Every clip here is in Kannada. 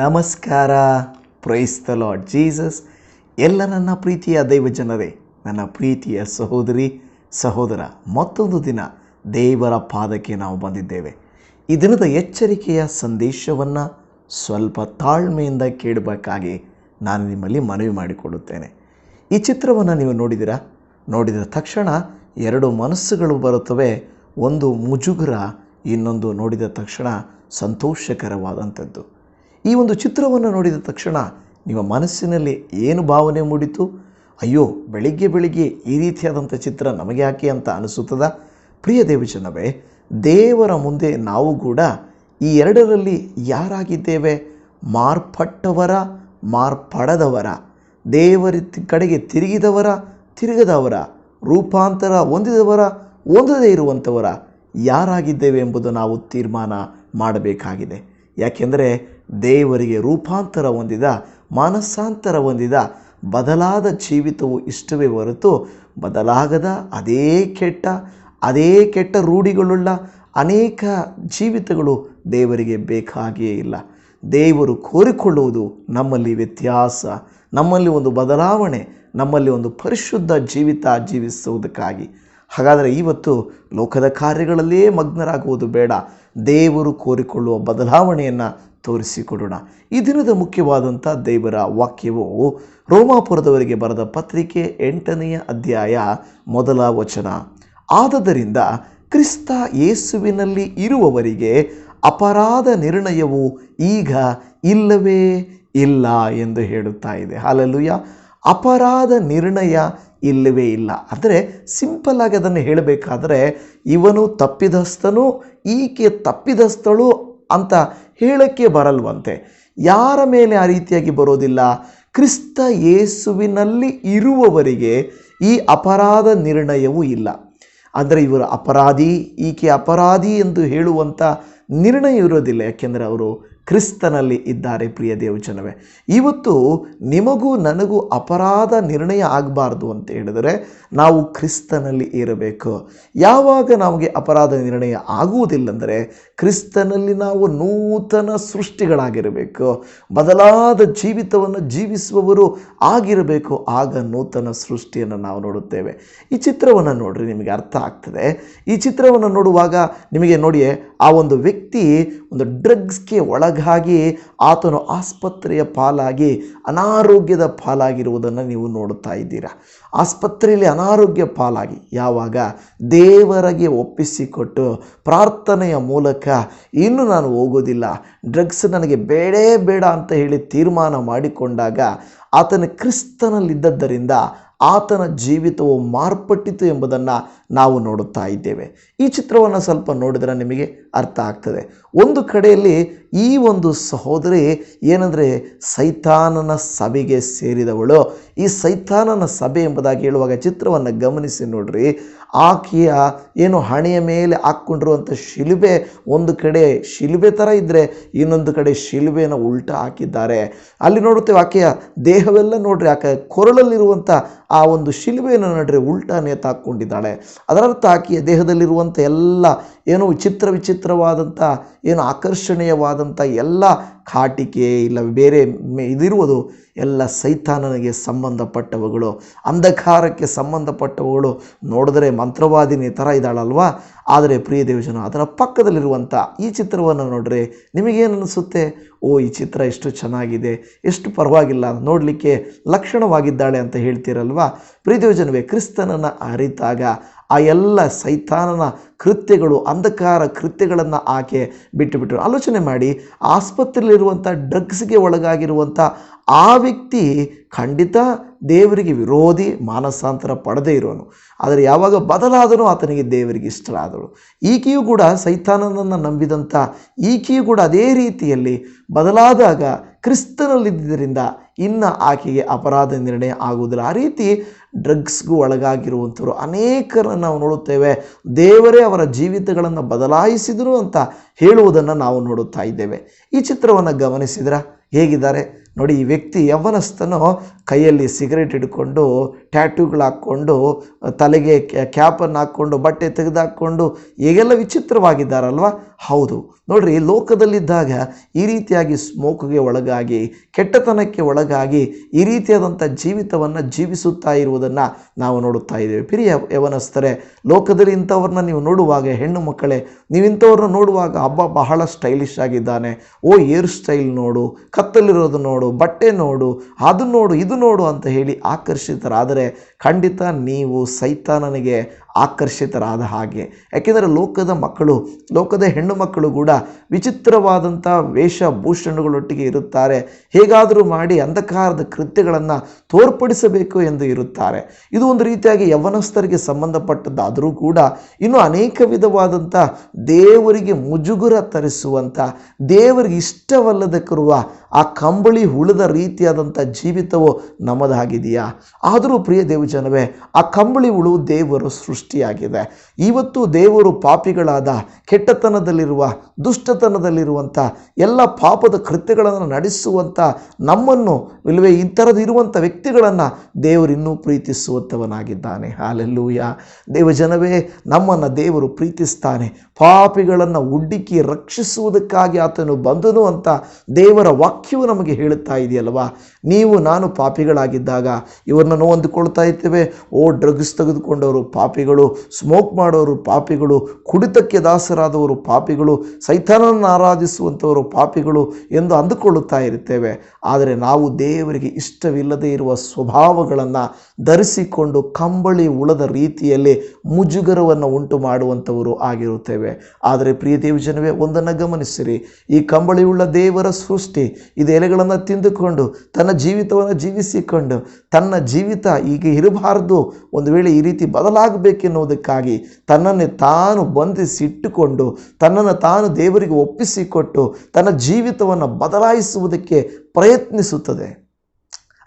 ನಮಸ್ಕಾರ. ಪ್ರೈಸ್ ದ ಲಾರ್ಡ್ ಜೀಸಸ್ ಎಲ್ಲ ನನ್ನ ಪ್ರೀತಿಯ ದೈವ ಜನರೇ, ನನ್ನ ಪ್ರೀತಿಯ ಸಹೋದರಿ, ಸಹೋದರ, ಮತ್ತೊಂದು ದಿನ ದೇವರ ಪಾದಕ್ಕೆ ನಾವು ಬಂದಿದ್ದೇವೆ. ಈ ದಿನದ ಎಚ್ಚರಿಕೆಯ ಸಂದೇಶವನ್ನು ಸ್ವಲ್ಪ ತಾಳ್ಮೆಯಿಂದ ಕೇಳಬೇಕಾಗಿ ನಾನು ನಿಮ್ಮಲ್ಲಿ ಮನವಿ ಮಾಡಿಕೊಳ್ಳುತ್ತೇನೆ. ಈ ಚಿತ್ರವನ್ನು ನೀವು ನೋಡಿದಿರಾ ನೋಡಿದ ತಕ್ಷಣ ಎರಡು ಮನಸ್ಸುಗಳು ಬರುತ್ತವೆ, ಒಂದು ಮುಜುಗರ, ಇನ್ನೊಂದು ನೋಡಿದ ತಕ್ಷಣ ಸಂತೋಷಕರವಾದಂಥದ್ದು. ಈ ಒಂದು ಚಿತ್ರವನ್ನು ನೋಡಿದ ತಕ್ಷಣ ನಿಮ್ಮ ಮನಸ್ಸಿನಲ್ಲಿ ಏನು ಭಾವನೆ ಮೂಡಿತು? ಅಯ್ಯೋ, ಬೆಳಿಗ್ಗೆ ಬೆಳಿಗ್ಗೆ ಈ ರೀತಿಯಾದಂಥ ಚಿತ್ರ ನಮಗೆ ಯಾಕೆ ಅಂತ ಅನಿಸುತ್ತದ? ಪ್ರಿಯ ದೇವಜನವೇ, ದೇವರ ಮುಂದೆ ನಾವು ಕೂಡ ಈ ಎರಡರಲ್ಲಿ ಯಾರಾಗಿದ್ದೇವೆ? ಮಾರ್ಪಟ್ಟವರ, ಮಾರ್ಪಡದವರ, ದೇವರ ಕಡೆಗೆ ತಿರುಗಿದವರ, ತಿರುಗದವರ, ರೂಪಾಂತರ ಹೊಂದಿದವರ, ಹೊಂದದೇ ಇರುವಂಥವರ ಯಾರಾಗಿದ್ದೇವೆ ಎಂಬುದು ನಾವು ತೀರ್ಮಾನ ಮಾಡಬೇಕಾಗಿದೆ. ಯಾಕೆಂದರೆ ದೇವರಿಗೆ ರೂಪಾಂತರ ಹೊಂದಿದ, ಮಾನಸಾಂತರ ಹೊಂದಿದ ಬದಲಾದ ಜೀವಿತವು ಇಷ್ಟವೇ ಹೊರತು ಬದಲಾಗದ ಅದೇ ಕೆಟ್ಟ ಅದೇ ಕೆಟ್ಟ ರೂಢಿಗಳುಳ್ಳ ಅನೇಕ ಜೀವಿತಗಳು ದೇವರಿಗೆ ಬೇಕಾಗಿಯೇ ಇಲ್ಲ. ದೇವರು ಕೋರಿಕೊಳ್ಳುವುದು ನಮ್ಮಲ್ಲಿ ವ್ಯತ್ಯಾಸ, ನಮ್ಮಲ್ಲಿ ಒಂದು ಬದಲಾವಣೆ, ನಮ್ಮಲ್ಲಿ ಒಂದು ಪರಿಶುದ್ಧ ಜೀವಿತ ಜೀವಿಸುವುದಕ್ಕಾಗಿ. ಹಾಗಾದರೆ ಇವತ್ತು ಲೋಕದ ಕಾರ್ಯಗಳಲ್ಲೇ ಮಗ್ನರಾಗುವುದು ಬೇಡ. ದೇವರು ಕೋರಿಕೊಳ್ಳುವ ಬದಲಾವಣೆಯನ್ನು ತೋರಿಸಿಕೊಡೋಣ. ಈ ದಿನದ ಮುಖ್ಯವಾದಂಥ ದೇವರ ವಾಕ್ಯವು ರೋಮಾಪುರದವರಿಗೆ ಬರೆದ ಪತ್ರಿಕೆ ಎಂಟನೆಯ ಅಧ್ಯಾಯ ಮೊದಲ ವಚನ. ಆದದರಿಂದ ಕ್ರಿಸ್ತ ಯೇಸುವಿನಲ್ಲಿ ಇರುವವರಿಗೆ ಅಪರಾಧ ನಿರ್ಣಯವು ಈಗ ಇಲ್ಲವೇ ಇಲ್ಲ ಎಂದು ಹೇಳುತ್ತಾ ಇದೆ. ಹಾಲಲ್ಲುಯ್ಯ ಅಪರಾಧ ನಿರ್ಣಯ ಇಲ್ಲವೇ ಇಲ್ಲ. ಅಂದರೆ ಸಿಂಪಲ್ ಆಗಿ ಅದನ್ನು ಹೇಳಬೇಕಾದ್ರೆ ಇವನು ತಪ್ಪಿದಸ್ಥನು, ಈಕೆ ತಪ್ಪಿದಸ್ಥಳು ಅಂತ ಹೇಳಕ್ಕೆ ಬರಲ್ವಂತೆ. ಯಾರ ಮೇಲೆ ಆ ರೀತಿಯಾಗಿ ಬರೋದಿಲ್ಲ? ಕ್ರಿಸ್ತ ಯೇಸುವಿನಲ್ಲಿ ಇರುವವರಿಗೆ ಈ ಅಪರಾಧ ನಿರ್ಣಯವೂ ಇಲ್ಲ. ಅಂದರೆ ಇವರು ಅಪರಾಧಿ, ಈಕೆ ಅಪರಾಧಿ ಎಂದು ಹೇಳುವಂಥ ನಿರ್ಣಯ ಇರೋದಿಲ್ಲ. ಯಾಕೆಂದರೆ ಅವರು ಕ್ರಿಸ್ತನಲ್ಲಿ ಇದ್ದಾರೆ ಪ್ರಿಯ ದೇವಜನವೇ. ಇವತ್ತು ನಿಮಗೂ ನನಗೂ ಅಪರಾಧ ನಿರ್ಣಯ ಆಗಬಾರ್ದು ಅಂತ ಹೇಳಿದರೆ ನಾವು ಕ್ರಿಸ್ತನಲ್ಲಿ ಇರಬೇಕು. ಯಾವಾಗ ನಮಗೆ ಅಪರಾಧ ನಿರ್ಣಯ ಆಗುವುದಿಲ್ಲಂದರೆ ಕ್ರಿಸ್ತನಲ್ಲಿ ನಾವು ನೂತನ ಸೃಷ್ಟಿಗಳಾಗಿರಬೇಕು. ಬದಲಾದ ಜೀವಿತವನ್ನು ಜೀವಿಸುವವರು ಆಗಿರಬೇಕು. ಆಗ ನೂತನ ಸೃಷ್ಟಿಯನ್ನು ನಾವು ನೋಡುತ್ತೇವೆ. ಈ ಚಿತ್ರವನ್ನು ನೋಡ್ರಿ, ನಿಮಗೆ ಅರ್ಥ ಆಗ್ತದೆ. ಈ ಚಿತ್ರವನ್ನು ನೋಡುವಾಗ ನಿಮಗೆ ನೋಡಿ ಆ ಒಂದು ವ್ಯಕ್ತಿ ಒಂದು ಡ್ರಗ್ಸ್ಗೆ ಒಳಗಾಗಿ ಆತನು ಆಸ್ಪತ್ರೆಯ ಪಾಲಾಗಿ ಅನಾರೋಗ್ಯದ ಪಾಲಾಗಿರುವುದನ್ನು ನೀವು ನೋಡುತ್ತಾ ಇದ್ದೀರಾ. ಆಸ್ಪತ್ರೆಯಲ್ಲಿ ಅನಾರೋಗ್ಯ ಪಾಲಾಗಿ ಯಾವಾಗ? ದೇವರಿಗೆ ಒಪ್ಪಿಸಿಕೊಟ್ಟು ಪ್ರಾರ್ಥನೆಯ ಮೂಲಕ ಇನ್ನು ನಾನು ಹೋಗೋದಿಲ್ಲ. ಡ್ರಗ್ಸ್ ನನಗೆ ಬೇಡೇ ಬೇಡ ಅಂತ ಹೇಳಿ ತೀರ್ಮಾನ ಮಾಡಿಕೊಂಡಾಗ ಆತನ ಕ್ರಿಸ್ತನಲ್ಲಿದ್ದದ್ದರಿಂದ ಆತನ ಜೀವಿತವು ಮಾರ್ಪಟ್ಟಿತು ಎಂಬುದನ್ನು ನಾವು ನೋಡುತ್ತಾ ಇದ್ದೇವೆ. ಈ ಚಿತ್ರವನ್ನು ಸ್ವಲ್ಪ ನೋಡಿದರೆ ನಿಮಗೆ ಅರ್ಥ ಆಗ್ತದೆ. ಒಂದು ಕಡೆಯಲ್ಲಿ ಈ ಒಂದು ಸಹೋದರಿ ಏನಂದರೆ ಸೈತಾನನ ಸಭೆಗೆ ಸೇರಿದವಳು. ಈ ಸೈತಾನನ ಸಭೆ ಎಂಬುದಾಗಿ ಹೇಳುವಾಗ ಚಿತ್ರವನ್ನು ಗಮನಿಸಿ ನೋಡ್ರಿ. ಆಕೆಯ ಏನು ಹಣೆಯ ಮೇಲೆ ಹಾಕ್ಕೊಂಡಿರುವಂಥ ಶಿಲುಬೆ, ಒಂದು ಕಡೆ ಶಿಲುಬೆ ಥರ ಇದ್ದರೆ ಇನ್ನೊಂದು ಕಡೆ ಶಿಲುಬೆಯನ್ನು ಉಲ್ಟ ಹಾಕಿದ್ದಾರೆ. ಅಲ್ಲಿ ನೋಡುತ್ತೇವೆ ಆಕೆಯ ದೇಹವೆಲ್ಲ ನೋಡ್ರಿ ಆಕೆ ಕೊರಳಲ್ಲಿರುವಂಥ ಆ ಒಂದು ಶಿಲುಬೆಯನ್ನು ನೋಡ್ರಿ ಉಲ್ಟಾ ನೇತಾಕೊಂಡಿದ್ದಾಳೆ ಅದರರ್ಥ ಆಕೆಯ ದೇಹದಲ್ಲಿರುವಂಥ ಎಲ್ಲ ಏನು ವಿಚಿತ್ರ ವಿಚಿತ್ರವಾದಂಥ ಏನು ಆಕರ್ಷಣೀಯವಾದಂಥ ಎಲ್ಲ ಕಾಟಿಕೆ ಇಲ್ಲ ಬೇರೆ ಇದಿರುವುದು ಎಲ್ಲ ಸೈತಾನನಿಗೆ ಸಂಬಂಧಪಟ್ಟವುಗಳು. ಅಂಧಕಾರಕ್ಕೆ ಸಂಬಂಧಪಟ್ಟವುಗಳು. ನೋಡಿದ್ರೆ ಮಂತ್ರವಾದಿನಿ ಥರ ಇದ್ದಾಳಲ್ವಾ? ಆದರೆ ಪ್ರಿಯ ದೇವಜನ ಅದರ ಪಕ್ಕದಲ್ಲಿರುವಂಥ ಈ ಚಿತ್ರವನ್ನು ನೋಡಿದ್ರೆ ನಿಮಗೇನು ಅನಿಸುತ್ತೆ ಓ, ಈ ಚಿತ್ರ ಎಷ್ಟು ಚೆನ್ನಾಗಿದೆ, ಎಷ್ಟು ಪರವಾಗಿಲ್ಲ, ನೋಡಲಿಕ್ಕೆ ಲಕ್ಷಣವಾಗಿದ್ದಾಳೆ ಅಂತ ಹೇಳ್ತೀರಲ್ವಾ? ಪ್ರಿಯ ದೇವಜನವೇ ಕ್ರಿಸ್ತನನ್ನು ಅರಿತಾಗ ಆ ಎಲ್ಲ ಸೈತಾನನ ಕೃತ್ಯಗಳು, ಅಂಧಕಾರ ಕೃತ್ಯಗಳನ್ನು ಆಕೆ ಬಿಟ್ಟುಬಿಟ್ಟರು ಆಲೋಚನೆ ಮಾಡಿ, ಆಸ್ಪತ್ರೆಯಲ್ಲಿರುವಂಥ ಡ್ರಗ್ಸ್ಗೆ ಒಳಗಾಗಿರುವಂಥ ಆ ವ್ಯಕ್ತಿ ಖಂಡಿತ ದೇವರಿಗೆ ವಿರೋಧಿ, ಮಾನಸಾಂತರ ಪಡೆದೇ ಇರೋನು. ಆದರೆ ಯಾವಾಗ ಬದಲಾದರೂ ಆತನಿಗೆ ದೇವರಿಗೆ ಇಷ್ಟರಾದಳು. ಈಕೆಯೂ ಕೂಡ ಸೈತಾನನನ್ನು ನಂಬಿದಂಥ ಈಕೆಯೂ ಕೂಡ ಅದೇ ರೀತಿಯಲ್ಲಿ ಬದಲಾದಾಗ ಕ್ರಿಸ್ತನಲ್ಲಿದ್ದರಿಂದ ಇನ್ನು ಆಕೆಗೆ ಅಪರಾಧ ನಿರ್ಣಯ ಆಗುವುದಿಲ್ಲ. ಆ ರೀತಿ ಡ್ರಗ್ಸ್ಗೂ ಒಳಗಾಗಿರುವಂಥವ್ರು. ಅನೇಕರನ್ನು ನಾವು ನೋಡುತ್ತೇವೆ. ದೇವರೇ ಅವರ ಜೀವಿತಗಳನ್ನು ಬದಲಾಯಿಸಿದರು ಅಂತ ಹೇಳುವುದನ್ನು ನಾವು ನೋಡುತ್ತಾ ಇದ್ದೇವೆ. ಈ ಚಿತ್ರವನ್ನು ಗಮನಿಸಿದ್ರ? ಹೇಗಿದ್ದಾರೆ? ನೋಡಿ, ಈ ವ್ಯಕ್ತಿ ಯವನಸ್ಥನು ಕೈಯಲ್ಲಿ ಸಿಗರೇಟ್ ಹಿಡ್ಕೊಂಡು, ಟ್ಯಾಟೂಗಳು ಹಾಕ್ಕೊಂಡು, ತಲೆಗೆ ಕ್ಯಾಪನ್ನು ಹಾಕ್ಕೊಂಡು, ಬಟ್ಟೆ ತೆಗೆದುಹಾಕ್ಕೊಂಡು, ಹೇಗೆಲ್ಲ ವಿಚಿತ್ರವಾಗಿದ್ದಾರಲ್ವ? ಹೌದು. ನೋಡ್ರಿ, ಲೋಕದಲ್ಲಿದ್ದಾಗ ಈ ರೀತಿಯಾಗಿ ಸ್ಮೋಕ್ಗೆ ಒಳಗಾಗಿ, ಕೆಟ್ಟತನಕ್ಕೆ ಒಳಗಾಗಿ ಈ ರೀತಿಯಾದಂಥ ಜೀವಿತವನ್ನು ಜೀವಿಸುತ್ತಾ ಇರುವುದನ್ನು ನಾವು ನೋಡುತ್ತಾ ಇದ್ದೇವೆ. ಪ್ರಿಯ ಯವನಸ್ಥರೇ, ಲೋಕದಲ್ಲಿ ಇಂಥವ್ರನ್ನ ನೀವು ನೋಡುವಾಗ, ಹೆಣ್ಣು ಮಕ್ಕಳೇ, ನೀವು ಇಂಥವ್ರನ್ನ ನೋಡುವಾಗ ಹಬ್ಬ ಬಹಳ ಸ್ಟೈಲಿಶ್ ಆಗಿದ್ದಾನೆ. ಓ ಏರ್ ಸ್ಟೈಲ್ ನೋಡು, ಕತ್ತಲಿರೋದು ನೋಡು, ಬಟ್ಟೆ ನೋಡು, ಅದು ನೋಡು, ಇದು ನೋಡು ಅಂತ ಹೇಳಿ ಆಕರ್ಷಿತರಾದರೆ ಖಂಡಿತ ನೀವು ಸೈತಾನನಿಗೆ ಆಕರ್ಷಿತರಾದ ಹಾಗೆ. ಯಾಕೆಂದರೆ ಲೋಕದ ಮಕ್ಕಳು, ಲೋಕದ ಹೆಣ್ಣು ಮಕ್ಕಳು ಕೂಡ ವಿಚಿತ್ರವಾದಂಥ ವೇಷಭೂಷಣಗಳೊಟ್ಟಿಗೆ ಇರುತ್ತಾರೆ. ಹೇಗಾದರೂ ಮಾಡಿ ಅಂಧಕಾರದ ಕೃತ್ಯಗಳನ್ನು ತೋರ್ಪಡಿಸಬೇಕು ಎಂದು ಇರುತ್ತಾರೆ. ಇದು ಒಂದು ರೀತಿಯಾಗಿ ಯವನಸ್ಥರಿಗೆ ಸಂಬಂಧಪಟ್ಟದ್ದಾದರೂ ಕೂಡ ಇನ್ನು ಅನೇಕ ವಿಧವಾದಂಥ ದೇವರಿಗೆ ಮುಜುಗುರ ತರಿಸುವಂಥ, ದೇವರಿಗೆ ಇಷ್ಟವಲ್ಲದಕ್ಕಿರುವ ಆ ಕಂಬಳಿ ಹುಳದ ರೀತಿಯಾದಂಥ ಜೀವಿತವು ನಮ್ಮದಾಗಿದೆಯಾ? ಆದರೂ ಪ್ರಿಯ ದೇವಜನವೇ ಆ ಕಂಬಳಿ ಹುಳು ದೇವರು ಸೃಷ್ಟಿಯಾಗಿದೆ. ಇವತ್ತು ದೇವರು ಪಾಪಿಗಳಾದ ಕೆಟ್ಟತನದಲ್ಲಿರುವ ದುಷ್ಟತನದಲ್ಲಿರುವಂಥ ಎಲ್ಲ ಪಾಪದ ಕೃತ್ಯಗಳನ್ನು ನಡೆಸುವಂಥ ನಮ್ಮನ್ನು ಇಲ್ಲವೇ ಇರುವಂಥ ವ್ಯಕ್ತಿಗಳನ್ನು ದೇವರು ಇನ್ನೂ ಪ್ರೀತಿಸುವಂಥವನಾಗಿದ್ದಾನೆ ಹಾಲೆಲ್ಲೂಯ. ದೇವಜನವೇ ನಮ್ಮನ್ನು ದೇವರು ಪ್ರೀತಿಸ್ತಾನೆ. ಪಾಪಿಗಳನ್ನು ಹುಡುಕಿ ರಕ್ಷಿಸುವುದಕ್ಕಾಗಿ ಆತನು ಬಂದನು ಅಂತ ದೇವರ ವಾಕ್ಯವು ನಮಗೆ ಹೇಳುತ್ತಾ ಇದೆಯಲ್ವಾ? ನೀವು, ನಾನು ಪಾಪಿಗಳಾಗಿದ್ದಾಗ ಇವರನ್ನು ಹೊಂದಿಕೊಳ್ತಾ ಇರ್ತೇವೆ ಓ ಡ್ರಗ್ಸ್ ತೆಗೆದುಕೊಂಡವರು ಪಾಪಿಗಳು ಸ್ಮೋಕ್ ಮಾಡೋರು ಪಾಪಿಗಳು, ಕುಡಿತಕ್ಕೆ ದಾಸರಾದವರು ಪಾಪಿಗಳು ಸೈತಾನನ್ನು ಆರಾಧಿಸುವಂಥವರು ಪಾಪಿಗಳು ಎಂದು ಅಂದುಕೊಳ್ಳುತ್ತಾ ಇರುತ್ತೇವೆ. ಆದರೆ ನಾವು ದೇವರಿಗೆ ಇಷ್ಟವಿಲ್ಲದೆ ಇರುವ ಸ್ವಭಾವಗಳನ್ನು ಧರಿಸಿಕೊಂಡು ಕಂಬಳಿ ಉಳದ ರೀತಿಯಲ್ಲಿ ಮುಜುಗರವನ್ನು ಉಂಟು ಮಾಡುವಂಥವರು ಆಗಿರುತ್ತೇವೆ. ಆದರೆ ಪ್ರಿಯ ದೇವಜನವೇ ಒಂದನ್ನು ಗಮನಿಸಿರಿ. ಈ ಕಂಬಳಿ ದೇವರ ಸೃಷ್ಟಿ, ಇದು ಎಲೆಗಳನ್ನು ತಿಂದುಕೊಂಡು ತನ್ನ ಜೀವಿತವನ್ನು ಜೀವಿಸಿಕೊಂಡು ತನ್ನ ಜೀವಿತ ಈಗ ಇರಬಾರ್ದು ಒಂದು ವೇಳೆ ಈ ರೀತಿ ಬದಲಾಗಬೇಕೆನ್ನುವುದಕ್ಕಾಗಿ ತನ್ನನ್ನೇ ತಾನು ಬಂಧಿಸಿಟ್ಟುಕೊಂಡು, ತನ್ನನ್ನು ತಾನು ದೇವರಿಗೆ ಒಪ್ಪಿಸಿಕೊಟ್ಟು, ತನ್ನ ಜೀವಿತವನ್ನು ಬದಲಾಯಿಸುವುದಕ್ಕೆ ಪ್ರಯತ್ನಿಸುತ್ತದೆ.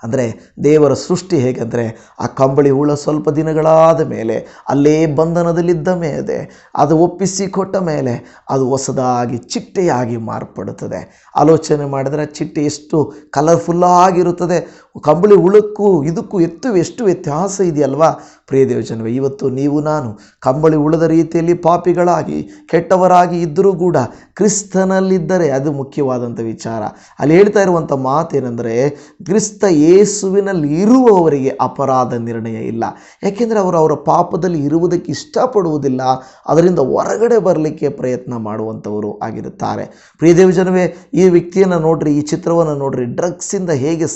ಅಂದರೆ ದೇವರ ಸೃಷ್ಟಿ ಹೇಗೆಂದರೆ, ಆ ಕಂಬಳಿ ಹುಳ ಸ್ವಲ್ಪ ದಿನಗಳಾದ ಮೇಲೆ, ಅಲ್ಲೇ ಬಂಧನದಲ್ಲಿದ್ದ ಮೇಲೆ, ಅದು ಒಪ್ಪಿಸಿ ಕೊಟ್ಟ ಮೇಲೆ, ಅದು ಹೊಸದಾಗಿ ಚಿಟ್ಟೆಯಾಗಿ ಮಾರ್ಪಡುತ್ತದೆ. ಆಲೋಚನೆ ಮಾಡಿದರೆ ಚಿಟ್ಟೆ ಎಷ್ಟು ಕಲರ್ಫುಲ್ಲಾಗಿರುತ್ತದೆ ಕಂಬಳಿ ಹುಳಕ್ಕೂ ಇದಕ್ಕೂ ಎತ್ತು ಎಷ್ಟು ವ್ಯತ್ಯಾಸ ಇದೆಯಲ್ವಾ? ಪ್ರಿಯ ದೇವಜನವೇ, ಇವತ್ತು ನೀವು, ನಾನು ಕಂಬಳಿ ಉಳದ ರೀತಿಯಲ್ಲಿ ಪಾಪಿಗಳಾಗಿ, ಕೆಟ್ಟವರಾಗಿ ಇದ್ದರೂ ಕೂಡ ಕ್ರಿಸ್ತನಲ್ಲಿದ್ದರೆ ಅದು ಮುಖ್ಯವಾದಂಥ ವಿಚಾರ. ಅಲ್ಲಿ ಹೇಳ್ತಾ ಇರುವಂಥ ಮಾತೇನೆಂದರೆ, ಕ್ರಿಸ್ತ ಯೇಸುವಿನಲ್ಲಿ ಇರುವವರಿಗೆ ಅಪರಾಧ ನಿರ್ಣಯ ಇಲ್ಲ. ಯಾಕೆಂದರೆ ಅವರು ಅವರ ಪಾಪದಲ್ಲಿ ಇರುವುದಕ್ಕೆ ಇಷ್ಟಪಡುವುದಿಲ್ಲ, ಅದರಿಂದ ಹೊರಗಡೆ ಬರಲಿಕ್ಕೆ ಪ್ರಯತ್ನ ಮಾಡುವಂಥವರು ಆಗಿರುತ್ತಾರೆ. ಪ್ರಿಯ ದೇವಜನವೇ, ಈ ವ್ಯಕ್ತಿಯನ್ನು ನೋಡ್ರಿ, ಈ ಚಿತ್ರವನ್ನು ನೋಡ್ರಿ, ಡ್ರಗ್ಸಿಂದ ಹೇಗೆ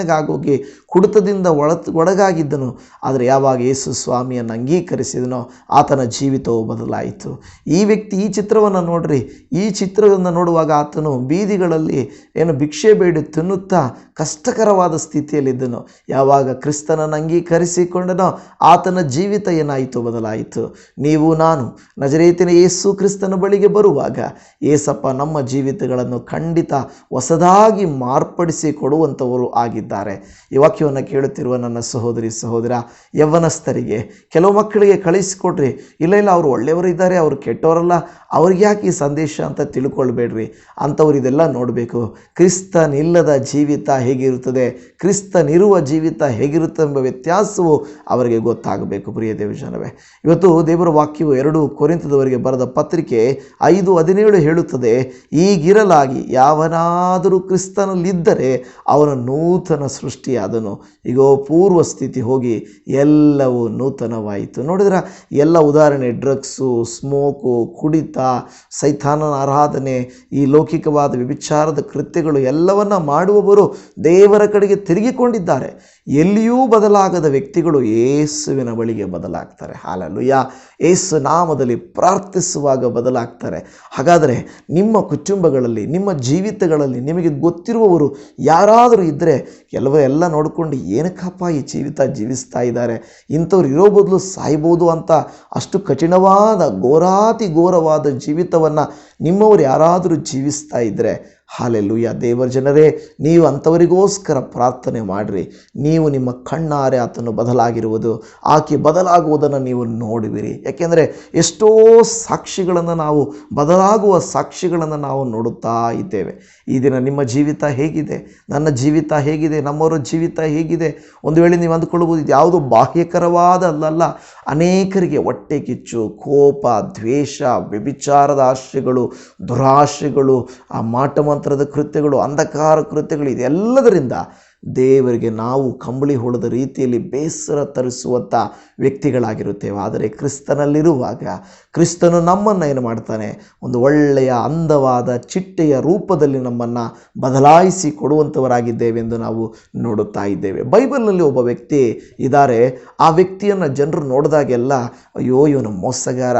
में गागोगे। ಕುಡಿತದಿಂದ ಒಳ ಒಡಗಾಗಿದ್ದನು ಆದರೆ ಯಾವಾಗ ಯೇಸು ಸ್ವಾಮಿಯನ್ನು ಅಂಗೀಕರಿಸಿದನೋ ಆತನ ಜೀವಿತವು ಬದಲಾಯಿತು. ಈ ವ್ಯಕ್ತಿ ಈ ಚಿತ್ರವನ್ನು ನೋಡ್ರಿ. ಈ ಚಿತ್ರವನ್ನು ನೋಡುವಾಗ ಆತನು ಬೀದಿಗಳಲ್ಲಿ ಏನು ಭಿಕ್ಷೆ ಬೇಡಿ ತಿನ್ನುತ್ತಾ ಕಷ್ಟಕರವಾದ ಸ್ಥಿತಿಯಲ್ಲಿದ್ದನು. ಯಾವಾಗ ಕ್ರಿಸ್ತನನ್ನು ಅಂಗೀಕರಿಸಿಕೊಂಡನೋ ಆತನ ಜೀವಿತ ಏನಾಯಿತು? ಬದಲಾಯಿತು. ನೀವು, ನಾನು, ನಜರೇತಿನ ಯೇಸು ಕ್ರಿಸ್ತನ ಬಳಿಗೆ ಬರುವಾಗ ಏಸಪ್ಪ ನಮ್ಮ ಜೀವಿತಗಳನ್ನು ಖಂಡಿತ ಹೊಸದಾಗಿ ಮಾರ್ಪಡಿಸಿ ಕೊಡುವಂಥವರು ಆಗಿದ್ದಾರೆ. ಈ ವಾಕ್ಯವನ್ನು ಕೇಳುತ್ತಿರುವ ನನ್ನ ಸಹೋದರಿ, ಸಹೋದರ ಯವ್ವನಸ್ಥರಿಗೆ ಕೆಲವು ಮಕ್ಕಳಿಗೆ ಕಳಿಸಿಕೊಡ್ರಿ. ಇಲ್ಲ ಇಲ್ಲ, ಅವರು ಒಳ್ಳೆಯವರಿದ್ದಾರೆ ಅವರು ಕೆಟ್ಟವರಲ್ಲ, ಅವ್ರಿಗೆ ಯಾಕೆ ಈ ಸಂದೇಶ ಅಂತ ತಿಳ್ಕೊಳ್ಬೇಡ್ರಿ. ಅಂಥವ್ರು ಇದೆಲ್ಲ ನೋಡಬೇಕು. ಕ್ರಿಸ್ತನಿಲ್ಲದ ಜೀವಿತ ಹೇಗಿರುತ್ತದೆ? ಕ್ರಿಸ್ತನಿರುವ ಜೀವಿತ ಹೇಗಿರುತ್ತದೆ ಎಂಬ ವ್ಯತ್ಯಾಸವು ಅವರಿಗೆ ಗೊತ್ತಾಗಬೇಕು, ಪ್ರಿಯ ದೇವಜನವೇ. ಇವತ್ತು ದೇವರ ವಾಕ್ಯವು ಎರಡು ಕೊರಿಂತದವರಿಗೆ ಬರೆದ ಪತ್ರಿಕೆ ಐದು ಹದಿನೇಳು ಹೇಳುತ್ತದೆ, ಈಗಿರಲಾಗಿ ಯಾವನಾದರೂ ಕ್ರಿಸ್ತನಲ್ಲಿದ್ದರೆ ಅವನ ನೂತನ ಸೃಷ್ಟಿಯಾದನು. ಈಗ ಪೂರ್ವ ಸ್ಥಿತಿ ಹೋಗಿ ಎಲ್ಲವೂ ನೂತನವಾಯಿತು. ನೋಡಿದ್ರೆ, ಎಲ್ಲ ಉದಾಹರಣೆ, ಡ್ರಗ್ಸು, ಸ್ಮೋಕು, ಕುಡಿತ, ಸೈತಾನನ ಆರಾಧನೆ, ಈ ಲೌಕಿಕವಾದ ವಿಭಿಚಾರದ ಕೃತ್ಯಗಳು ಎಲ್ಲವನ್ನ ಮಾಡುವವರು ದೇವರ ಕಡೆಗೆ ತಿರುಗಿಕೊಂಡಿದ್ದಾರೆ. ಎಲ್ಲಿಯೂ ಬದಲಾಗದ ವ್ಯಕ್ತಿಗಳು ಏಸುವಿನ ಬಳಿಗೆ ಬದಲಾಗ್ತಾರೆ. ಹಾಲಲ್ಲುಯ್ಯ ಏಸು ನಾಮದಲ್ಲಿ ಪ್ರಾರ್ಥಿಸುವಾಗ ಬದಲಾಗ್ತಾರೆ. ಹಾಗಾದರೆ ನಿಮ್ಮ ಕುಟುಂಬಗಳಲ್ಲಿ, ನಿಮ್ಮ ಜೀವಿತಗಳಲ್ಲಿ ನಿಮಗೆ ಗೊತ್ತಿರುವವರು ಯಾರಾದರೂ ಇದ್ದರೆ ಕೆಲವರು ಎಲ್ಲ ನೋಡಿಕೊಂಡು ಏನಕ್ಕಪ್ಪ ಈ ಜೀವಿತ ಜೀವಿಸ್ತಾ ಇದ್ದಾರೆ? ಇಂಥವ್ರು ಇರೋ ಬದಲು ಸಾಯ್ಬೋದು ಅಂತ ಅಷ್ಟು ಕಠಿಣವಾದ, ಘೋರಾತಿ ಘೋರವಾದ ಜೀವಿತವನ್ನು ನಿಮ್ಮವರು ಯಾರಾದರೂ ಜೀವಿಸ್ತಾ ಇದ್ದರೆ ಹಾಲೆಲ್ಲೂಯ್ಯ ದೇವರ ಜನರೇ, ನೀವು ಅಂಥವರಿಗೋಸ್ಕರ ಪ್ರಾರ್ಥನೆ ಮಾಡಿರಿ. ನೀವು ನಿಮ್ಮ ಕಣ್ಣಾರೆ ಆತನು ಬದಲಾಗಿರುವುದು, ಆಕೆ ಬದಲಾಗುವುದನ್ನು ನೀವು ನೋಡುವಿರಿ. ಯಾಕೆಂದರೆ ಎಷ್ಟೋ ಸಾಕ್ಷಿಗಳನ್ನು ನಾವು, ಬದಲಾಗುವ ಸಾಕ್ಷಿಗಳನ್ನು ನಾವು ನೋಡುತ್ತಾ ಇದ್ದೇವೆ. ಈ ದಿನ ನಿಮ್ಮ ಜೀವಿತ ಹೇಗಿದೆ? ನನ್ನ ಜೀವಿತ ಹೇಗಿದೆ? ನಮ್ಮವರ ಜೀವಿತ ಹೇಗಿದೆ? ಒಂದು ವೇಳೆ ನೀವು ಅಂದುಕೊಳ್ಳಬಹುದು ಇದು ಯಾವುದು ಬಾಹ್ಯಕರವಾದ ಅಲ್ಲಲ್ಲ, ಅನೇಕರಿಗೆ ಹೊಟ್ಟೆ ಕಿಚ್ಚು, ಕೋಪ, ದ್ವೇಷ, ವ್ಯಭಿಚಾರದ ಆಶ್ರಯಗಳು, ದುರಾಶ್ರಯಗಳು, ಆ ಮಾಟಮಂತ್ರದ ಕೃತ್ಯಗಳು, ಅಂಧಕಾರ ಕೃತ್ಯಗಳು ಇದೆಲ್ಲದರಿಂದ ದೇವರಿಗೆ ನಾವು ಕಂಬಳಿ ಹೊಡೆದ ರೀತಿಯಲ್ಲಿ ಬೇಸರ ತರಿಸುವಂಥ ವ್ಯಕ್ತಿಗಳಾಗಿರುತ್ತೇವೆ. ಆದರೆ ಕ್ರಿಸ್ತನಲ್ಲಿರುವಾಗ ಕ್ರಿಸ್ತನು ನಮ್ಮನ್ನು ಏನು ಮಾಡ್ತಾನೆ? ಒಂದು ಒಳ್ಳೆಯ ಅಂದವಾದ ಚಿಟ್ಟೆಯ ರೂಪದಲ್ಲಿ ನಮ್ಮನ್ನು ಬದಲಾಯಿಸಿ ಕೊಡುವಂಥವರಾಗಿದ್ದೇವೆ ಎಂದು ನಾವು ನೋಡುತ್ತಾ ಇದ್ದೇವೆ. ಬೈಬಲ್ನಲ್ಲಿ ಒಬ್ಬ ವ್ಯಕ್ತಿ ಇದ್ದಾರೆ. ಆ ವ್ಯಕ್ತಿಯನ್ನು ಜನರು ನೋಡಿದಾಗೆಲ್ಲ, ಅಯ್ಯೋ, ಇವನು ಮೋಸಗಾರ.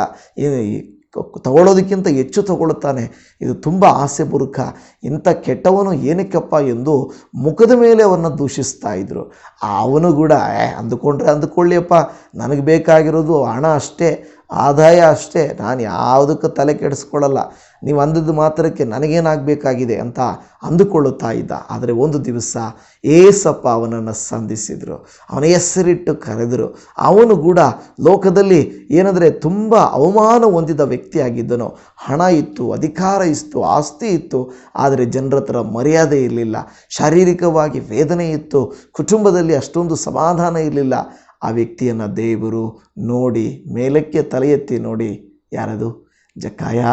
ತಗೊಳ್ಳೋದಕ್ಕಿಂತ ಹೆಚ್ಚು ತಗೊಳ್ಳುತ್ತಾನೆ. ಇದು ತುಂಬ ಆಸೆ ಬುರುಕ. ಇಂಥ ಕೆಟ್ಟವನು ಏನಕ್ಕಪ್ಪ ಎಂದು ಮುಖದ ಮೇಲೆ ಅವನ್ನು ದೂಷಿಸ್ತಾ ಇದ್ರು. ಅವನು ಕೂಡ ಅಂದುಕೊಂಡ್ರೆ ಅಂದುಕೊಳ್ಳಿಯಪ್ಪ. ನನಗೆ ಬೇಕಾಗಿರೋದು ಹಣ ಅಷ್ಟೇ. ಆದಾಯ ಅಷ್ಟೇ, ನಾನು ಯಾವುದಕ್ಕೂ ತಲೆ ಕೆಡಿಸ್ಕೊಳ್ಳಲ್ಲ. ನೀವು ಅಂದದ್ದು ಮಾತ್ರಕ್ಕೆ ನನಗೇನಾಗಬೇಕಾಗಿದೆ ಅಂತ ಅಂದುಕೊಳ್ಳುತ್ತಾ ಇದ್ದ. ಆದರೆ ಒಂದು ದಿವಸ ಏಸಪ್ಪ ಅವನನ್ನು ಸಂಧಿಸಿದರು. ಅವನ ಹೆಸರಿಟ್ಟು ಕರೆದರು. ಅವನು ಕೂಡ ಲೋಕದಲ್ಲಿ ಏನಂದರೆ ತುಂಬ ಅವಮಾನ ಹೊಂದಿದ ವ್ಯಕ್ತಿಯಾಗಿದ್ದನು. ಹಣ ಇತ್ತು, ಅಧಿಕಾರ ಇತ್ತು, ಆಸ್ತಿ ಇತ್ತು, ಆದರೆ ಜನರ ಹತ್ರ ಮರ್ಯಾದೆ ಇರಲಿಲ್ಲ. ಶಾರೀರಿಕವಾಗಿ ವೇದನೆ ಇತ್ತು. ಕುಟುಂಬದಲ್ಲಿ ಅಷ್ಟೊಂದು ಸಮಾಧಾನ ಇರಲಿಲ್ಲ. ಆ ವ್ಯಕ್ತಿಯನ್ನು ದೇವರು ನೋಡಿ ಮೇಲಕ್ಕೆ ತಲೆ ಎತ್ತಿ ನೋಡಿ ಯಾರದು? ಜಕ್ಕಾಯ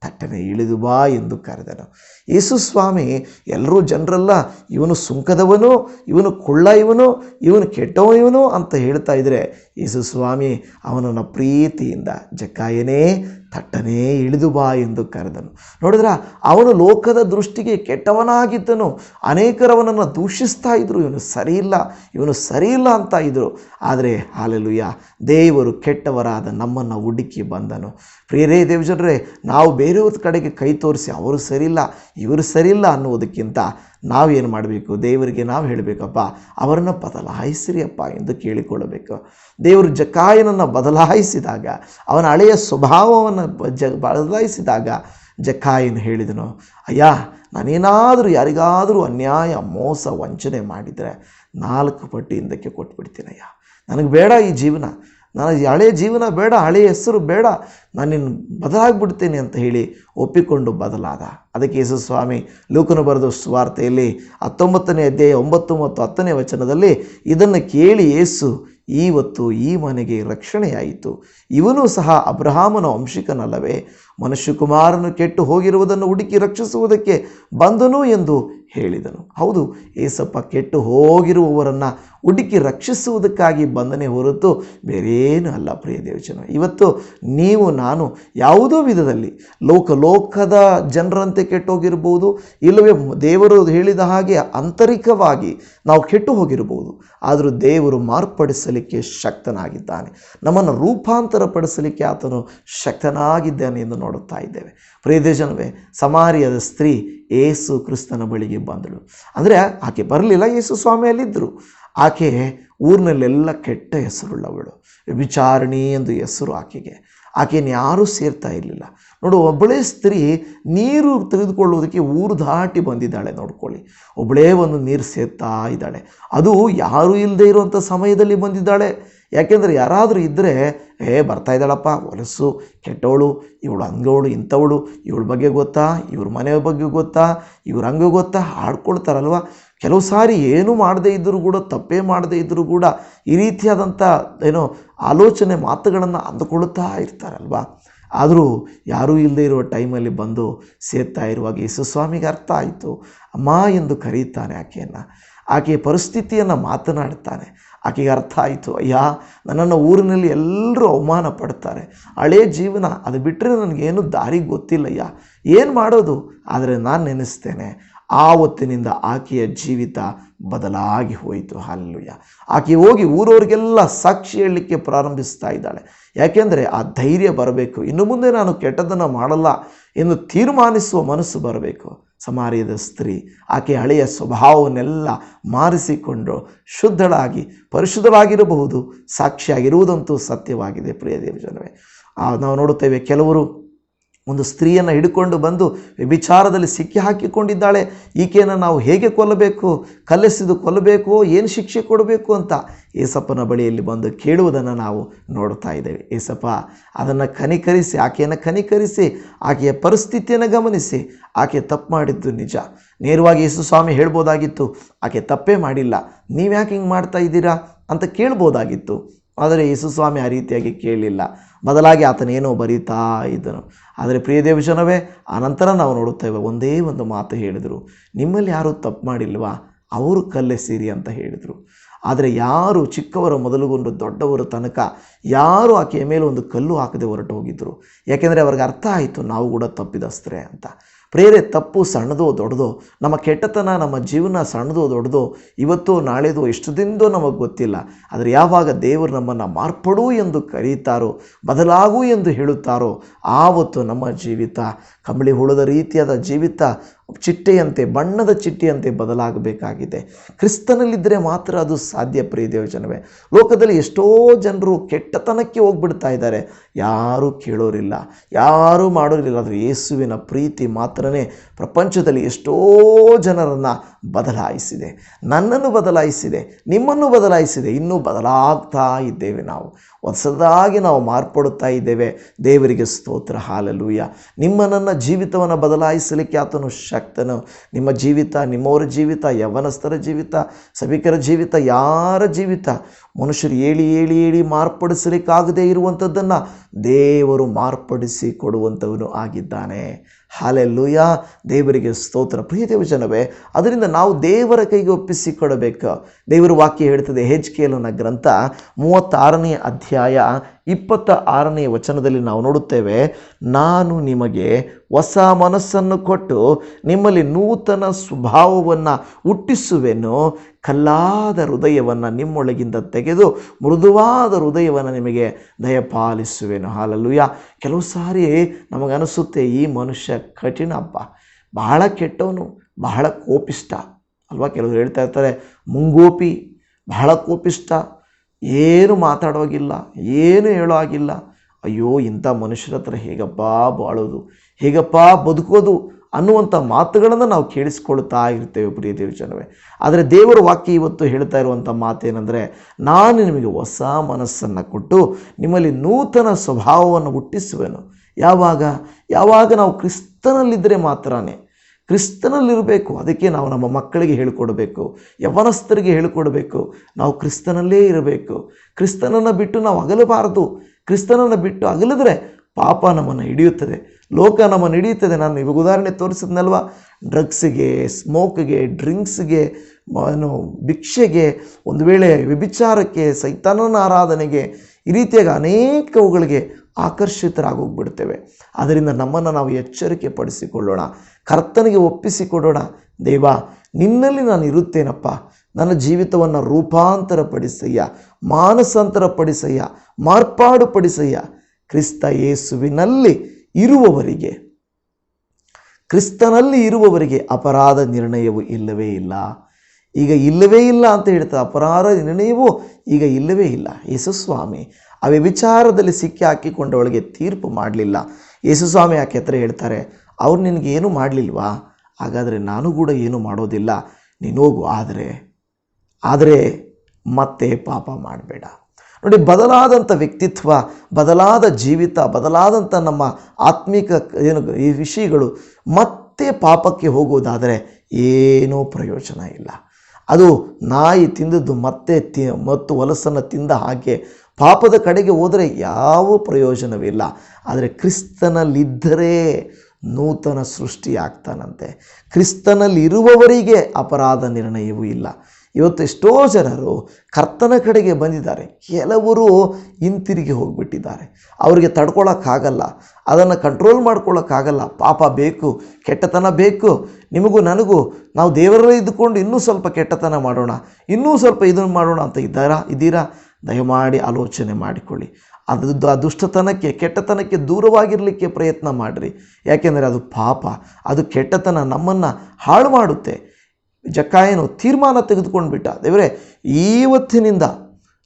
ತಟ್ಟನೆ ಇಳಿದು ಬಾ ಎಂದು ಕರೆದನು. ಯೇಸು ಸ್ವಾಮಿ, ಎಲ್ಲರೂ ಜನರೆಲ್ಲ ಇವನು ಸುಂಕದವನು, ಇವನು ಕುಳ್ಳ ಇವನು ಇವನು ಕೆಟ್ಟವ ಇವನು ಅಂತ ಹೇಳ್ತಾ ಇದ್ರೆ, ಯೇಸು ಸ್ವಾಮಿ ಅವನನ್ನು ಪ್ರೀತಿಯಿಂದ ಜಕ್ಕಾಯನೇ ತಟ್ಟನೇ ಇಳಿದು ಬಾ ಎಂದು ಕರೆದನು. ನೋಡಿದ್ರ, ಅವನು ಲೋಕದ ದೃಷ್ಟಿಗೆ ಕೆಟ್ಟವನಾಗಿದ್ದನು. ಅನೇಕರವನನ್ನು ದೂಷಿಸ್ತಾ ಇದ್ದರು ಇವನು ಸರಿಯಿಲ್ಲ ಇವನು ಸರಿಯಿಲ್ಲ ಅಂತ ಇದ್ದರು ಆದರೆ ಹಾಲೆಲುಯ್ಯ ದೇವರು ಕೆಟ್ಟವರಾದ ನಮ್ಮನ್ನು ಹುಡುಕಿ ಬಂದನು. ಪ್ರಿಯರೇ ದೇವಜನರೇ, ನಾವು ಬೇರೆಯವ್ರ ಕಡೆಗೆ ಕೈ ತೋರಿಸಿ ಅವರು ಸರಿಯಿಲ್ಲ, ಇವರು ಸರಿಯಿಲ್ಲ ಅನ್ನುವುದಕ್ಕಿಂತ ನಾವೇನು ಮಾಡಬೇಕು? ದೇವರಿಗೆ ನಾವು ಹೇಳಬೇಕಪ್ಪ ಅವರನ್ನು ಬದಲಾಯಿಸಿರಿ ಅಪ್ಪ ಎಂದು ಕೇಳಿಕೊಳ್ಳಬೇಕು. ದೇವರು ಜಕಾಯನನ್ನು ಬದಲಾಯಿಸಿದಾಗ, ಅವನ ಹಳೆಯ ಸ್ವಭಾವವನ್ನು ಜ ಬದಲಾಯಿಸಿದಾಗ ಜಕಾಯನ್ ಹೇಳಿದನು, ಅಯ್ಯ, ನಾನೇನಾದರೂ ಯಾರಿಗಾದರೂ ಅನ್ಯಾಯ, ಮೋಸ, ವಂಚನೆ ಮಾಡಿದರೆ ನಾಲ್ಕು ಪಟ್ಟಿ ಹಿಂದಕ್ಕೆ ಕೊಟ್ಬಿಡ್ತೀನಯ್ಯ? ನನಗೆ ಬೇಡ ಈ ಜೀವನ. ನನಗೆ ಹಳೆಯ ಜೀವನ ಬೇಡ ಹಳೆಯ ಹೆಸರು ಬೇಡ, ನಾನು ನಿನ್ನ ಬದಲಾಗಿಬಿಡ್ತೇನೆ ಅಂತ ಹೇಳಿ ಒಪ್ಪಿಕೊಂಡು ಬದಲಾದ. ಅದಕ್ಕೆ ಯೇಸು ಸ್ವಾಮಿ ಲೂಕನು ಬರೆದ ಸುವಾರ್ತೆಯಲ್ಲಿ ಹತ್ತೊಂಬತ್ತನೇ ಅಧ್ಯಾಯ ಒಂಬತ್ತು ಮತ್ತು ಹತ್ತನೇ ವಚನದಲ್ಲಿ ಇದನ್ನು ಕೇಳಿ ಯೇಸು ಇವತ್ತು ಈ ಮನೆಗೆ ರಕ್ಷಣೆಯಾಯಿತು. ಇವನು ಸಹ ಅಬ್ರಹಾಮನ ವಂಶಿಕನಲ್ಲವೇ. ಮನುಷ್ಯಕುಮಾರನು ಕೆಟ್ಟು ಹೋಗಿರುವುದನ್ನು ಹುಡುಕಿ ರಕ್ಷಿಸುವುದಕ್ಕೆ ಬಂದನು ಎಂದು ಹೇಳಿದನು. ಹೌದು, ಏಸಪ್ಪ ಕೆಟ್ಟು ಹೋಗಿರುವವರನ್ನು ಹುಡುಕಿ ರಕ್ಷಿಸುವುದಕ್ಕಾಗಿ ಬಂದನೆ ಹೊರತು ಬೇರೇನೂ ಅಲ್ಲ ಪ್ರಿಯ ದೇವಚನ. ಇವತ್ತು ನೀವು, ನಾನು ಯಾವುದೋ ವಿಧದಲ್ಲಿ ಲೋಕ ಲೋಕದ ಜನರಂತೆ ಕೆಟ್ಟೋಗಿರ್ಬೋದು, ಇಲ್ಲವೇ ದೇವರು ಹೇಳಿದ ಹಾಗೆ ಆಂತರಿಕವಾಗಿ ನಾವು ಕೆಟ್ಟು ಹೋಗಿರ್ಬೋದು, ಆದರೂ ದೇವರು ಮಾರ್ಪಡಿಸಲಿಕ್ಕೆ ಶಕ್ತನಾಗಿದ್ದಾನೆ. ನಮ್ಮನ್ನು ರೂಪಾಂತರ ಪಡಿಸಲಿಕ್ಕೆ ಆತನು ಶಕ್ತನಾಗಿದ್ದಾನೆ ಎಂದು ನೋಡುತ್ತಾ ಇದ್ದೇವೆ. ಪ್ರಿಯದೇಶನವೇ ಸಮಾರಿಯದ ಸ್ತ್ರೀ ಏಸು ಕ್ರಿಸ್ತನ ಬಳಿಗೆ ಬಂದಳು. ಅಂದರೆ ಆಕೆ ಬರಲಿಲ್ಲ, ಯೇಸು ಸ್ವಾಮಿಯಲ್ಲಿದ್ದರು. ಆಕೆ ಊರಿನಲ್ಲೆಲ್ಲ ಕೆಟ್ಟ ಹೆಸರುಳ್ಳವಳು. ವಿಚಾರಣಿ ಎಂದು ಹೆಸರು ಆಕೆಗೆ. ಆಕೆಯನ್ನು ಯಾರೂ ಸೇರ್ತಾ ಇರಲಿಲ್ಲ. ನೋಡು, ಒಬ್ಬಳೇ ಸ್ತ್ರೀ ನೀರು ತೆಗೆದುಕೊಳ್ಳುವುದಕ್ಕೆ ಊರು ದಾಟಿ ಬಂದಿದ್ದಾಳೆ ನೋಡ್ಕೊಳ್ಳಿ. ಒಬ್ಬಳೇ ಒಂದು ನೀರು ಸೇರ್ತಾ ಇದ್ದಾಳೆ. ಅದು ಯಾರೂ ಇಲ್ಲದೆ ಇರುವಂಥ ಸಮಯದಲ್ಲಿ ಬಂದಿದ್ದಾಳೆ. ಯಾಕೆಂದರೆ ಯಾರಾದರೂ ಇದ್ದರೆ, ಏ, ಬರ್ತಾ ಇದ್ದಾಳಪ್ಪ, ಹೊಲಸು, ಕೆಟ್ಟವಳು, ಇವಳು ಹಂಗವಳು ಇಂಥವಳು, ಇವಳ ಬಗ್ಗೆ ಗೊತ್ತಾ, ಇವ್ರ ಮನೆಯ ಬಗ್ಗೆ ಗೊತ್ತಾ, ಇವ್ರ ಹಂಗೆ ಗೊತ್ತಾ ಆಡ್ಕೊಳ್ತಾರಲ್ವ ಕೆಲವು ಸಾರಿ ಏನು ಮಾಡದೇ ಇದ್ದರೂ ಕೂಡ, ತಪ್ಪೇ ಮಾಡದೇ ಇದ್ದರೂ ಕೂಡ ಈ ರೀತಿಯಾದಂಥ ಏನೋ ಆಲೋಚನೆ ಮಾತುಗಳನ್ನು ಅಂದುಕೊಳ್ಳುತ್ತಾ ಇರ್ತಾರಲ್ವಾ? ಆದರೂ ಯಾರೂ ಇಲ್ಲದೆ ಇರುವ ಟೈಮಲ್ಲಿ ಬಂದು ಸೇರ್ತಾ ಇರುವಾಗ ಯೇಸು ಸ್ವಾಮಿಗೆ ಅರ್ಥ ಆಯಿತು. ಅಮ್ಮ ಎಂದು ಕರೀತಾನೆ ಆಕೆಯನ್ನು. ಆಕೆಯ ಪರಿಸ್ಥಿತಿಯನ್ನು ಮಾತನಾಡ್ತಾನೆ. ಆಕೆಗೆ ಅರ್ಥ ಆಯಿತು, ಅಯ್ಯ, ನನ್ನನ್ನು ಊರಿನಲ್ಲಿ ಎಲ್ಲರೂ ಅವಮಾನ ಪಡ್ತಾರೆ. ಹಳೇ ಜೀವನ, ಅದು ಬಿಟ್ಟರೆ ನನಗೇನು ದಾರಿ ಗೊತ್ತಿಲ್ಲಯ್ಯ? ಏನು ಮಾಡೋದು? ಆದರೆ ನಾನು ನೆನೆಸ್ತೇನೆ. ಆವತ್ತಿನಿಂದ ಆಕೆಯ ಜೀವಿತ ಬದಲಾಗಿ ಹೋಯಿತು. ಹಲ್ಲುಯ್ಯ ಆಕೆ ಹೋಗಿ ಊರವರಿಗೆಲ್ಲ ಸಾಕ್ಷಿ ಹೇಳಲಿಕ್ಕೆ ಪ್ರಾರಂಭಿಸ್ತಾ ಇದ್ದಾಳೆ. ಯಾಕೆಂದರೆ ಆ ಧೈರ್ಯ ಬರಬೇಕು. ಇನ್ನು ಮುಂದೆ ನಾನು ಕೆಟ್ಟದನ್ನು ಮಾಡಲ್ಲ ಎಂದು ತೀರ್ಮಾನಿಸುವ ಮನಸ್ಸು ಬರಬೇಕು. ಸಮಾರ್ಯದ ಸ್ತ್ರೀ ಆಕೆ ಹಳೆಯ ಸ್ವಭಾವವನ್ನೆಲ್ಲ ಮಾರಿಸಿಕೊಂಡು ಶುದ್ಧಳಾಗಿ ಪರಿಶುದ್ಧಳಾಗಿರಬಹುದು ಸಾಕ್ಷಿಯಾಗಿರುವುದಂತೂ ಸತ್ಯವಾಗಿದೆ ಪ್ರಿಯ ದೇವಜನವೇ ಆ, ನಾವು ನೋಡುತ್ತೇವೆ ಕೆಲವರು ಒಂದು ಸ್ತ್ರೀಯನ್ನು ಹಿಡ್ಕೊಂಡು ಬಂದು ವಿಚಾರದಲ್ಲಿ ಸಿಕ್ಕಿ ಹಾಕಿಕೊಂಡಿದ್ದಾಳೆ. ಈಕೆಯನ್ನು ನಾವು ಹೇಗೆ ಕೊಲ್ಲಬೇಕು? ಕಲ್ಲೆಸೆದು ಕೊಲ್ಲಬೇಕು? ಏನು ಶಿಕ್ಷೆ ಕೊಡಬೇಕು ಅಂತ ಏಸಪ್ಪನ ಬಳಿಯಲ್ಲಿ ಬಂದು ಕೇಳುವುದನ್ನು ನಾವು ನೋಡ್ತಾ ಇದ್ದೇವೆ. ಏಸಪ್ಪ, ಅದನ್ನು ಕನಿಕರಿಸಿ, ಆಕೆಯನ್ನು ಕನಿಕರಿಸಿ, ಆಕೆಯ ಪರಿಸ್ಥಿತಿಯನ್ನು ಗಮನಿಸಿ. ಆಕೆ ತಪ್ಪು ಮಾಡಿದ್ದು ನಿಜ. ನೇರವಾಗಿ ಯೇಸು ಸ್ವಾಮಿ ಹೇಳ್ಬೋದಾಗಿತ್ತು, ಆಕೆ ತಪ್ಪೇ ಮಾಡಿಲ್ಲ. ನೀವು ಯಾಕೆ ಹಿಂಗೆ ಮಾಡ್ತಾ ಇದ್ದೀರಾ? ಅಂತ ಕೇಳ್ಬೋದಾಗಿತ್ತು. ಆದರೆ ಯೇಸು ಸ್ವಾಮಿ ಆ ರೀತಿಯಾಗಿ ಕೇಳಲಿಲ್ಲ. ಬದಲಾಗಿ ಆತನೇನೋ ಬರೀತಾ ಇದ್ದನು. ಆದರೆ ಪ್ರಿಯ ದೇವಜನವೇ ಆನಂತರ ನಾವು ನೋಡುತ್ತೇವೆ ಒಂದೇ ಒಂದು ಮಾತು ಹೇಳಿದರು. ನಿಮ್ಮಲ್ಲಿ ಯಾರೂ ತಪ್ಪು ಮಾಡಿಲ್ವಾ? ಅವರು ಕಲ್ಲೆಸಿರಿ ಅಂತ ಹೇಳಿದರು. ಆದರೆ ಯಾರು ಚಿಕ್ಕವರು ಮೊದಲುಗೊಂಡು ದೊಡ್ಡವರ ತನಕ ಯಾರು ಆಕೆಯ ಮೇಲೆ ಒಂದು ಕಲ್ಲು ಹಾಕದೆ ಹೊರಟು ಹೋಗಿದ್ದರು ಯಾಕೆಂದರೆ ಅವ್ರಿಗೆ ಅರ್ಥ ಆಯಿತು, ನಾವು ಕೂಡ ತಪ್ಪಿದಸ್ತ್ರೆ ಅಂತ. ಪ್ರೇರೆ ತಪ್ಪು ಸಣ್ಣದೋ ದೊಡ್ಡದೋ, ನಮ್ಮ ಕೆಟ್ಟತನ, ನಮ್ಮ ಜೀವನ ಸಣ್ಣದೋ ದೊಡ್ಡದೋ, ಇವತ್ತು ನಾಳೆದು ಎಷ್ಟು ದಿನದೋ ನಮಗೆ ಗೊತ್ತಿಲ್ಲ. ಆದರೆ ಯಾವಾಗ ದೇವರು ನಮ್ಮನ್ನು ಮಾರ್ಪಡು ಎಂದು ಕರೀತಾರೋ, ಬದಲಾಗು ಎಂದು ಹೇಳುತ್ತಾರೋ ಆವತ್ತು ನಮ್ಮ ಜೀವಿತ, ಕಂಬಳಿ ಹುಳದ ರೀತಿಯಾದ ಜೀವಿತ ಚಿಟ್ಟೆಯಂತೆ, ಬಣ್ಣದ ಚಿಟ್ಟೆಯಂತೆ ಬದಲಾಗಬೇಕಾಗಿದೆ. ಕ್ರಿಸ್ತನಲ್ಲಿದ್ದರೆ ಮಾತ್ರ ಅದು ಸಾಧ್ಯ ಪ್ರಿಯ ದೇವಜನವೇ. ಲೋಕದಲ್ಲಿ ಎಷ್ಟೋ ಜನರು ಕೆಟ್ಟತನಕ್ಕೆ ಹೋಗ್ಬಿಡ್ತಾ ಇದ್ದಾರೆ. ಯಾರೂ ಕೇಳೋರಿಲ್ಲ, ಯಾರೂ ಮಾಡೋರಿಲ್ಲ. ಆದರೆ ಯೇಸುವಿನ ಪ್ರೀತಿ ಮಾತ್ರನೇ ಪ್ರಪಂಚದಲ್ಲಿ ಎಷ್ಟೋ ಜನರನ್ನು ಬದಲಾಯಿಸಿದೆ. ನನ್ನನ್ನು ಬದಲಾಯಿಸಿದೆ, ನಿಮ್ಮನ್ನು ಬದಲಾಯಿಸಿದೆ, ಇನ್ನೂ ಬದಲಾಗ್ತಾ ಇದ್ದೇವೆ ನಾವು. ಹೊಸದಾಗಿ ನಾವು ಮಾರ್ಪಡುತ್ತಾ ಇದ್ದೇವೆ. ದೇವರಿಗೆ ಸ್ತೋತ್ರ, ಹಾಲಲೂಯ. ನಿಮ್ಮ ನನ್ನ ಜೀವಿತವನ್ನು ಬದಲಾಯಿಸಲಿಕ್ಕೆ ಆತನು ಶಕ್ತನು. ನಿಮ್ಮ ಜೀವಿತ, ನಿಮ್ಮವರ ಜೀವಿತ, ಯವನಸ್ಥರ ಜೀವಿತ, ಸಭಿಕರ ಜೀವಿತ, ಯಾರ ಜೀವಿತ? ಮನುಷ್ಯರು ಏಳಿ ಏಳಿ ಏಳಿ ಮಾರ್ಪಡಿಸಲಿಕ್ಕಾಗದೇ ಇರುವಂಥದ್ದನ್ನು ದೇವರು ಮಾರ್ಪಡಿಸಿ ಕೊಡುವಂಥವನು ಆಗಿದ್ದಾನೆ. ಹಾಲೆಲ್ಲೂಯ. ದೇವರಿಗೆ ಸ್ತೋತ್ರ. ಪ್ರಿಯ ದೇವಜನವೇ ಅದರಿಂದ ನಾವು ದೇವರ ಕೈಗೆ ಒಪ್ಪಿಸಿಕೊಡಬೇಕು. ದೇವರ ವಾಕ್ಯ ಹೇಳ್ತದೆ ಹೆಚ್ ಕೇಲನ ಗ್ರಂಥ ಮೂವತ್ತಾರನೇ ಅಧ್ಯಾಯ ಇಪ್ಪತ್ತ ಆರನೇ ವಚನದಲ್ಲಿ ನಾವು ನೋಡುತ್ತೇವೆ, ನಾನು ನಿಮಗೆ ಹೊಸ ಮನಸ್ಸನ್ನು ಕೊಟ್ಟು ನಿಮ್ಮಲ್ಲಿ ನೂತನ ಸ್ವಭಾವವನ್ನು ಹುಟ್ಟಿಸುವೆನು. ಕಲ್ಲಾದ ಹೃದಯವನ್ನು ನಿಮ್ಮೊಳಗಿಂದ ತೆಗೆದು ಮೃದುವಾದ ಹೃದಯವನ್ನು ನಿಮಗೆ ದಯಪಾಲಿಸುವೆನು. ಹಾಲಲ್ಲೂಯ. ಕೆಲವು ಸಾರಿ ನಮಗನಿಸುತ್ತೆ ಈ ಮನುಷ್ಯ ಕಠಿಣ ಹಬ್ಬ ಬಹಳ ಕೆಟ್ಟವನು, ಬಹಳ ಕೋಪಿಷ್ಟ ಅಲ್ವಾ? ಕೆಲವರು ಹೇಳ್ತಾ ಇರ್ತಾರೆ, ಮುಂಗೋಪಿ, ಬಹಳ ಕೋಪಿಷ್ಟ ಏನು ಮಾತಾಡೋಗಿಲ್ಲ, ಏನು ಹೇಳೋ ಆಗಿಲ್ಲ ಅಯ್ಯೋ, ಇಂಥ ಮನುಷ್ಯರ ಹತ್ರ ಹೇಗಪ್ಪ ಬಾಳೋದು. ಹೇಗಪ್ಪ ಬದುಕೋದು ಅನ್ನುವಂಥ ಮಾತುಗಳನ್ನು ನಾವು ಕೇಳಿಸ್ಕೊಳ್ತಾ ಇರ್ತೇವೆ ಪ್ರಿಯ ದೇವಜನವೇ. ಆದರೆ ದೇವರ ವಾಕ್ಯ ಇವತ್ತು ಹೇಳ್ತಾ ಇರುವಂಥ ಮಾತೇನೆಂದರೆ, ನಾನು ನಿಮಗೆ ಹೊಸ ಮನಸ್ಸನ್ನು ಕೊಟ್ಟು ನಿಮ್ಮಲ್ಲಿ ನೂತನ ಸ್ವಭಾವವನ್ನು ಹುಟ್ಟಿಸುವೆನು. ಯಾವಾಗ? ಯಾವಾಗ ನಾವು ಕ್ರಿಸ್ತನಲ್ಲಿದ್ದರೆ ಮಾತ್ರನೇ. ಕ್ರಿಸ್ತನಲ್ಲಿರಬೇಕು, ಅದಕ್ಕೆ ನಾವು ನಮ್ಮ ಮಕ್ಕಳಿಗೆ ಹೇಳಿಕೊಡಬೇಕು, ಯವನಸ್ಥರಿಗೆ ಹೇಳಿಕೊಡಬೇಕು, ನಾವು ಕ್ರಿಸ್ತನಲ್ಲೇ ಇರಬೇಕು. ಕ್ರಿಸ್ತನನ್ನು ಬಿಟ್ಟು ನಾವು ಅಗಲಬಾರದು. ಕ್ರಿಸ್ತನನ್ನು ಬಿಟ್ಟು ಅಗಲಿದ್ರೆ ಪಾಪ ನಮ್ಮನ್ನು ಹಿಡಿಯುತ್ತದೆ. ಲೋಕ ನಮ್ಮ ಹಿಡಿಯುತ್ತದೆ ನಾನು ಇವಾಗ ಉದಾಹರಣೆ ತೋರಿಸಿದ್ನಲ್ವ? ಡ್ರಗ್ಸಿಗೆ, ಸ್ಮೋಕ್ಗೆ, ಡ್ರಿಂಕ್ಸ್ಗೆ, ಏನು, ಭಿಕ್ಷೆಗೆ, ಒಂದು ವೇಳೆ ವ್ಯಭಿಚಾರಕ್ಕೆ, ಸೈತಾನನ ಆರಾಧನೆಗೆ ಈ ರೀತಿಯಾಗಿ ಅನೇಕವುಗಳಿಗೆ ಆಕರ್ಷಿತರಾಗೋಗ್ಬಿಡ್ತೇವೆ. ಅದರಿಂದ ನಮ್ಮನ್ನು ನಾವು ಎಚ್ಚರಿಕೆ ಪಡಿಸಿಕೊಳ್ಳೋಣ ಕರ್ತನಿಗೆ ಒಪ್ಪಿಸಿಕೊಡೋಣ. ದೇವ, ನಿನ್ನಲ್ಲಿ ನಾನು ಇರುತ್ತೇನಪ್ಪ. ನನ್ನ ಜೀವಿತವನ್ನು ರೂಪಾಂತರ ಪಡಿಸಯ್ಯ ಮಾನಸಾಂತರ ಪಡಿಸಯ್ಯ ಮಾರ್ಪಾಡು ಕ್ರಿಸ್ತ ಯೇಸುವಿನಲ್ಲಿ ಇರುವವರಿಗೆ, ಕ್ರಿಸ್ತನಲ್ಲಿ ಇರುವವರಿಗೆ ಅಪರಾಧ ನಿರ್ಣಯವು ಇಲ್ಲವೇ ಇಲ್ಲ. ಈಗ ಇಲ್ಲವೇ ಇಲ್ಲ ಅಂತ ಹೇಳ್ತಾರೆ ಅಪರಾಧ ನಿರ್ಣಯವು ಈಗ ಇಲ್ಲವೇ ಇಲ್ಲ. ಯೇಸುಸ್ವಾಮಿ ಅವೆ ವಿಚಾರದಲ್ಲಿ ಸಿಕ್ಕಿ ಹಾಕಿಕೊಂಡವಳಿಗೆ ತೀರ್ಪು ಮಾಡಲಿಲ್ಲ. ಯೇಸುಸ್ವಾಮಿ ಆಕೆ ಹತ್ರ ಹೇಳ್ತಾರೆ, ಅವ್ರು ನಿನಗೆ ಏನೂ ಮಾಡಲಿಲ್ವಾ? ಹಾಗಾದರೆ ನಾನು ಕೂಡ ಏನೂ ಮಾಡೋದಿಲ್ಲ. ನೀನು ಹೋಗು. ಆದರೆ ಆದರೆ ಮತ್ತೆ ಪಾಪ ಮಾಡಬೇಡ. ನೋಡಿ, ಬದಲಾದಂಥ ವ್ಯಕ್ತಿತ್ವ, ಬದಲಾದ ಜೀವಿತ, ಬದಲಾದಂಥ ನಮ್ಮ ಆತ್ಮಿಕ ಏನು ಈ ವಿಷಯಗಳು ಮತ್ತೆ ಪಾಪಕ್ಕೆ ಹೋಗುವುದಾದರೆ ಏನೂ ಪ್ರಯೋಜನ ಇಲ್ಲ. ಅದು ನಾಯಿ ತಿಂದದ್ದು ಮತ್ತೆ ತಿ, ಮತ್ತು ಹೊಲಸನ್ನು ತಿಂದ ಹಾಗೆ ಪಾಪದ ಕಡೆಗೆ ಹೋದರೆ ಯಾವ ಪ್ರಯೋಜನವಿಲ್ಲ ಆದರೆ ಕ್ರಿಸ್ತನಲ್ಲಿದ್ದರೆ ನೂತನ ಸೃಷ್ಟಿಯಾಗ್ತಾನಂತೆ. ಕ್ರಿಸ್ತನಲ್ಲಿರುವವರಿಗೆ ಅಪರಾಧ ನಿರ್ಣಯವೂ ಇಲ್ಲ. ಇವತ್ತು ಎಷ್ಟೋ ಜನರು ಕರ್ತನ ಕಡೆಗೆ ಬಂದಿದ್ದಾರೆ. ಕೆಲವರು ಹಿಂತಿರುಗಿ ಹೋಗಿಬಿಟ್ಟಿದ್ದಾರೆ. ಅವರಿಗೆ ತಡ್ಕೊಳ್ಳೋಕ್ಕಾಗಲ್ಲ ಅದನ್ನು ಕಂಟ್ರೋಲ್ ಮಾಡ್ಕೊಳ್ಳೋಕ್ಕಾಗಲ್ಲ ಪಾಪ ಬೇಕು, ಕೆಟ್ಟತನ ಬೇಕು. ನಿಮಗೂ ನನಗೂ ನಾವು ದೇವರಲ್ಲೇ ಇದ್ದುಕೊಂಡು ಇನ್ನೂ ಸ್ವಲ್ಪ ಕೆಟ್ಟತನ ಮಾಡೋಣ. ಇನ್ನೂ ಸ್ವಲ್ಪ ಇದನ್ನು ಮಾಡೋಣ ಅಂತ ಇದ್ದಾರಾ? ಇದ್ದೀರಾ? ದಯಮಾಡಿ ಆಲೋಚನೆ ಮಾಡಿಕೊಳ್ಳಿ. ಅದು ಆ ದುಷ್ಟತನಕ್ಕೆ, ಕೆಟ್ಟತನಕ್ಕೆ ದೂರವಾಗಿರಲಿಕ್ಕೆ ಪ್ರಯತ್ನ ಮಾಡಿರಿ. ಯಾಕೆಂದರೆ ಅದು ಪಾಪ. ಅದು ಕೆಟ್ಟತನ ನಮ್ಮನ್ನು ಹಾಳು ಮಾಡುತ್ತೆ. ಜಕ್ಕಾಯನು ತೀರ್ಮಾನ ತೆಗೆದುಕೊಂಡು ಬಿಟ್ಟ ದೇವರೇ ಇವತ್ತಿನಿಂದ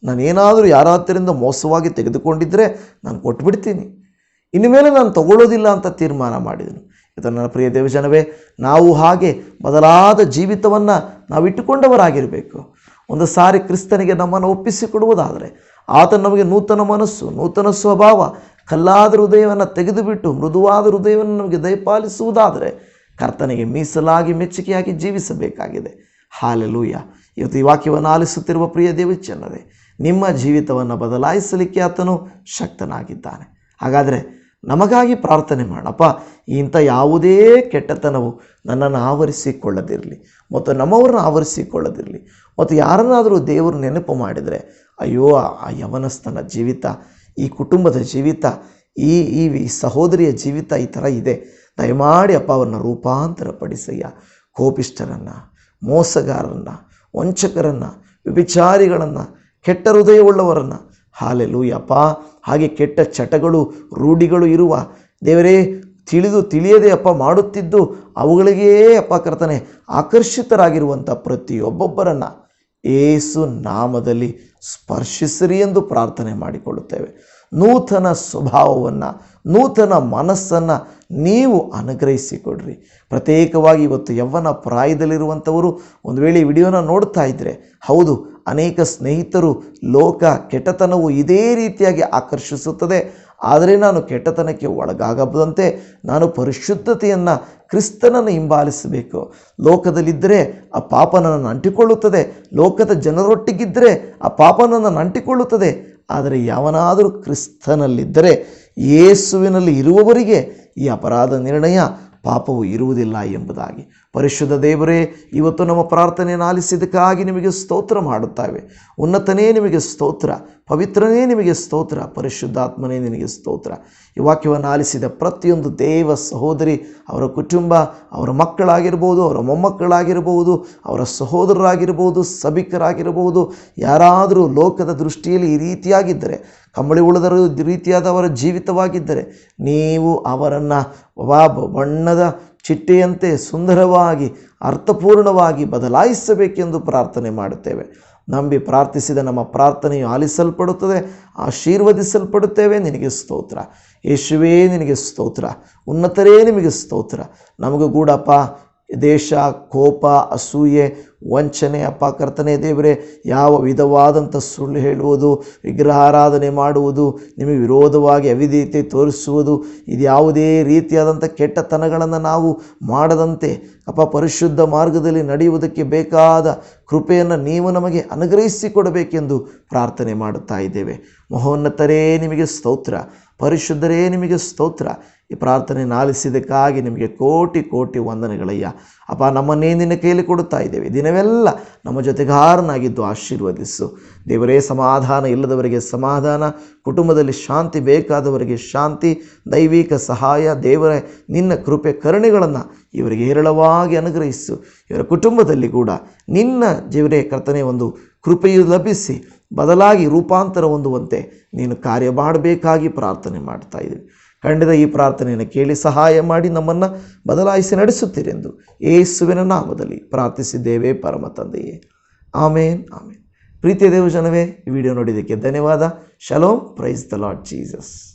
ನಾನೇನಾದರೂ ಯಾರ ಹತ್ತಿರಿಂದ ಮೋಸವಾಗಿ ತೆಗೆದುಕೊಂಡಿದ್ದರೆ ನಾನು ಕೊಟ್ಬಿಡ್ತೀನಿ. ಇನ್ನು ಮೇಲೆ ನಾನು ತಗೊಳ್ಳೋದಿಲ್ಲ ಅಂತ ತೀರ್ಮಾನ ಮಾಡಿದನು. ಇದು ನನ್ನ ಪ್ರಿಯ ದೇವಜನವೇ, ನಾವು ಹಾಗೆ ಬದಲಾದ ಜೀವಿತವನ್ನು ನಾವು ಇಟ್ಟುಕೊಂಡವರಾಗಿರಬೇಕು ಒಂದು ಸಾರಿ ಕ್ರಿಸ್ತನಿಗೆ ನಮ್ಮನ್ನು ಒಪ್ಪಿಸಿಕೊಡುವುದಾದರೆ ಆತ ನಮಗೆ ನೂತನ ಮನಸ್ಸು, ನೂತನ ಸ್ವಭಾವ, ಕಲ್ಲಾದ ಹೃದಯವನ್ನು ತೆಗೆದುಬಿಟ್ಟು ಮೃದುವಾದ ಹೃದಯವನ್ನು ನಮಗೆ ದಯಪಾಲಿಸುವುದಾದರೆ ಕರ್ತನಿಗೆ ಮೀಸಲಾಗಿ ಮೆಚ್ಚುಗೆಯಾಗಿ ಜೀವಿಸಬೇಕಾಗಿದೆ. ಹಾಲೆಲೂಯ. ಇವತ್ತು ಈ ವಾಕ್ಯವನ್ನು ಆಲಿಸುತ್ತಿರುವ ಪ್ರಿಯ ದೇವಚನ್ನರೇ ನಿಮ್ಮ ಜೀವಿತವನ್ನು ಬದಲಾಯಿಸಲಿಕ್ಕೆ ಆತನು ಶಕ್ತನಾಗಿದ್ದಾನೆ. ಹಾಗಾದರೆ ನಮಗಾಗಿ ಪ್ರಾರ್ಥನೆ ಮಾಡಪ್ಪ. ಇಂಥ ಯಾವುದೇ ಕೆಟ್ಟತನವು ನನ್ನನ್ನು ಆವರಿಸಿಕೊಳ್ಳದಿರಲಿ, ಮತ್ತು ನಮ್ಮವ್ರನ್ನ ಆವರಿಸಿಕೊಳ್ಳದಿರಲಿ, ಮತ್ತು ಯಾರನ್ನಾದರೂ ದೇವರು ನೆನಪು ಮಾಡಿದರೆ, ಅಯ್ಯೋ, ಆ ಯವನಸ್ಥನ ಜೀವಿತ, ಈ ಕುಟುಂಬದ ಜೀವಿತ ಈ ಈ ಸಹೋದರಿಯ ಜೀವಿತ ಈ ಥರ ಇದೆ. ದಯಮಾಡಿ ಅಪ್ಪ ಅವರನ್ನು ರೂಪಾಂತರಪಡಿಸಯ್ಯ. ಕೋಪಿಷ್ಠರನ್ನು, ಮೋಸಗಾರರನ್ನು, ವಂಚಕರನ್ನು, ವ್ಯಭಿಚಾರಿಗಳನ್ನು, ಕೆಟ್ಟ ಹೃದಯವುಳ್ಳವರನ್ನು. ಹಾಲೆಲೂಯಪ್ಪ ಹಾಗೆ ಕೆಟ್ಟ ಚಟಗಳು, ರೂಢಿಗಳು ಇರುವ ದೇವರೇ, ತಿಳಿದು ತಿಳಿಯದೆ ಅಪ್ಪ ಮಾಡುತ್ತಿದ್ದು ಅವುಗಳಿಗೇ ಅಪ್ಪ ಕರ್ತನೆ ಆಕರ್ಷಿತರಾಗಿರುವಂಥ ಪ್ರತಿಯೊಬ್ಬೊಬ್ಬರನ್ನು ಏಸು ನಾಮದಲ್ಲಿ ಸ್ಪರ್ಶಿಸಿರಿ ಎಂದು ಪ್ರಾರ್ಥನೆ ಮಾಡಿಕೊಳ್ಳುತ್ತೇವೆ. ನೂತನ ಸ್ವಭಾವವನ್ನು, ನೂತನ ಮನಸ್ಸನ್ನು ನೀವು ಅನುಗ್ರಹಿಸಿಕೊಡ್ರಿ. ಪ್ರತ್ಯೇಕವಾಗಿ ಇವತ್ತು ಯವ್ವನ ಪ್ರಾಯದಲ್ಲಿರುವಂಥವರು ಒಂದು ವೇಳೆ ವಿಡಿಯೋನ ನೋಡ್ತಾ ಇದ್ದರೆ ಹೌದು, ಅನೇಕ ಸ್ನೇಹಿತರು ಲೋಕ ಕೆಟ್ಟತನವು ಇದೇ ರೀತಿಯಾಗಿ ಆಕರ್ಷಿಸುತ್ತದೆ. ಆದರೆ ನಾನು ಕೆಟ್ಟತನಕ್ಕೆ ಒಳಗಾಗದಂತೆ ನಾನು ಪರಿಶುದ್ಧತೆಯನ್ನು ಕ್ರಿಸ್ತನನ್ನು ಹಿಂಬಾಲಿಸಬೇಕು. ಲೋಕದಲ್ಲಿದ್ದರೆ ಆ ಪಾಪ ನನ್ನನ್ನು ಅಂಟಿಕೊಳ್ಳುತ್ತದೆ. ಲೋಕದ ಜನರೊಟ್ಟಿಗಿದ್ದರೆ ಆ ಪಾಪ ಅಂಟಿಕೊಳ್ಳುತ್ತದೆ. ಆದರೆ ಯಾವನಾದರೂ ಕ್ರಿಸ್ತನಲ್ಲಿದ್ದರೆ ಯೇಸುವಿನಲ್ಲಿ ಇರುವವರಿಗೆ ಈ ಅಪರಾಧ ನಿರ್ಣಯ ಪಾಪವು ಇರುವುದಿಲ್ಲ ಎಂಬುದಾಗಿ. ಪರಿಶುದ್ಧ ದೇವರೇ, ಇವತ್ತು ನಮ್ಮ ಪ್ರಾರ್ಥನೆಯನ್ನು ಆಲಿಸಿದ್ದಕ್ಕಾಗಿ ನಿಮಗೆ ಸ್ತೋತ್ರ ಮಾಡುತ್ತೇವೆ. ಉನ್ನತನೇ ನಿಮಗೆ ಸ್ತೋತ್ರ, ಪವಿತ್ರನೇ ನಿಮಗೆ ಸ್ತೋತ್ರ, ಪರಿಶುದ್ಧಾತ್ಮನೇ ನಿನಗೆ ಸ್ತೋತ್ರ. ಈ ವಾಕ್ಯವನ್ನು ಆಲಿಸಿದ ಪ್ರತಿಯೊಂದು ದೇವ ಸಹೋದರಿ, ಅವರ ಕುಟುಂಬ, ಅವರ ಮಕ್ಕಳಾಗಿರ್ಬೋದು, ಅವರ ಮೊಮ್ಮಕ್ಕಳಾಗಿರ್ಬೋದು, ಅವರ ಸಹೋದರರಾಗಿರ್ಬೋದು, ಸಭಿಕರಾಗಿರ್ಬೋದು, ಯಾರಾದರೂ ಲೋಕದ ದೃಷ್ಟಿಯಲ್ಲಿ ಈ ರೀತಿಯಾಗಿದ್ದರೆ, ಕಂಬಳಿ ರೀತಿಯಾದ ಅವರ ಜೀವಿತವಾಗಿದ್ದರೆ, ನೀವು ಅವರನ್ನು ಬಣ್ಣದ ಚಿಟ್ಟೆಯಂತೆ ಸುಂದರವಾಗಿ, ಅರ್ಥಪೂರ್ಣವಾಗಿ ಬದಲಾಯಿಸಬೇಕೆಂದು ಪ್ರಾರ್ಥನೆ ಮಾಡುತ್ತೇವೆ. ನಂಬಿ ಪ್ರಾರ್ಥಿಸಿದ ನಮ್ಮ ಪ್ರಾರ್ಥನೆಯು ಆಲಿಸಲ್ಪಡುತ್ತದೆ, ಆಶೀರ್ವದಿಸಲ್ಪಡುತ್ತೇವೆ. ನಿನಗೆ ಸ್ತೋತ್ರ. ಯೇಸುವೇ, ನಿನಗೆ ಸ್ತೋತ್ರ. ಉನ್ನತರೇ, ನಿಮಗೆ ಸ್ತೋತ್ರ. ನಮಗೂ ಕೂಡಪ್ಪ ದೇಶ, ಕೋಪ, ಅಸೂಯೆ, ವಂಚನೆ ಅಪ್ಪ ಕರ್ತನೆ ದೇವರೇ, ಯಾವ ವಿಧವಾದಂಥ ಸುಳ್ಳು ಹೇಳುವುದು, ವಿಗ್ರಹಾರಾಧನೆ ಮಾಡುವುದು, ನಿಮಗೆ ವಿರೋಧವಾಗಿ ಅವಿದೀತೆ ತೋರಿಸುವುದು, ಇದು ಯಾವುದೇ ರೀತಿಯಾದಂಥ ಕೆಟ್ಟತನಗಳನ್ನು ನಾವು ಮಾಡದಂತೆ ಅಪ್ಪ ಪರಿಶುದ್ಧ ಮಾರ್ಗದಲ್ಲಿ ನಡೆಯುವುದಕ್ಕೆ ಬೇಕಾದ ಕೃಪೆಯನ್ನು ನೀವು ನಮಗೆ ಅನುಗ್ರಹಿಸಿಕೊಡಬೇಕೆಂದು ಪ್ರಾರ್ಥನೆ ಮಾಡುತ್ತಾ ಇದ್ದೇವೆ. ಮಹೋನ್ನತರೇ, ನಿಮಗೆ ಸ್ತೋತ್ರ. ಪರಿಶುದ್ಧರೇ ನಿಮಗೆ ಸ್ತೋತ್ರ. ಈ ಪ್ರಾರ್ಥನೆ ಆಲಿಸಿದ್ದಕ್ಕಾಗಿ ನಿಮಗೆ ಕೋಟಿ ಕೋಟಿ ವಂದನೆಗಳಯ್ಯ. ಅಪ್ಪ, ನಮ್ಮನ್ನೇ ನಿನ್ನ ಕೈಯಲ್ಲಿ ಕೊಡುತ್ತಾ ಇದ್ದೇವೆ. ದಿನವೆಲ್ಲ ನಮ್ಮ ಜೊತೆಗಾರನಾಗಿದ್ದು ಆಶೀರ್ವದಿಸು. ದೇವರೇ, ಸಮಾಧಾನ ಇಲ್ಲದವರಿಗೆ ಸಮಾಧಾನ, ಕುಟುಂಬದಲ್ಲಿ ಶಾಂತಿ ಬೇಕಾದವರಿಗೆ ಶಾಂತಿ, ದೈವಿಕ ಸಹಾಯ. ದೇವರ, ನಿನ್ನ ಕೃಪೆ ಕರುಣೆಗಳನ್ನು ಇವರಿಗೆ ಹೇರಳವಾಗಿ ಅನುಗ್ರಹಿಸು. ಇವರ ಕುಟುಂಬದಲ್ಲಿ ಕೂಡ ನಿನ್ನ ಜೀವರೇ ಕರ್ತನೆ ಒಂದು ಕೃಪೆಯು ಲಭಿಸಿ ಬದಲಾಗಿ ರೂಪಾಂತರ ಹೊಂದುವಂತೆ ನೀನು ಕಾರ್ಯ ಮಾಡಬೇಕಾಗಿ ಪ್ರಾರ್ಥನೆ ಮಾಡ್ತಾ ಇದ್ದೀವಿ ಖಂಡಿತ ಈ ಪ್ರಾರ್ಥನೆಯನ್ನು ಕೇಳಿ ಸಹಾಯ ಮಾಡಿ ನಮ್ಮನ್ನು ಬದಲಾಯಿಸಿ ನಡೆಸುತ್ತೀರೆಂದು ಏಸುವಿನ ನಾಮದಲ್ಲಿ ಪ್ರಾರ್ಥಿಸಿದ್ದೇವೆ ಪರಮ ತಂದೆಯೇ. ಆಮೇನ್ ಆಮೇನ್. ಪ್ರೀತಿಯ ದೇವ ಜನವೇ ಈ ವಿಡಿಯೋ ನೋಡಿದ್ದಕ್ಕೆ ಧನ್ಯವಾದ. Shalom, praise the Lord Jesus.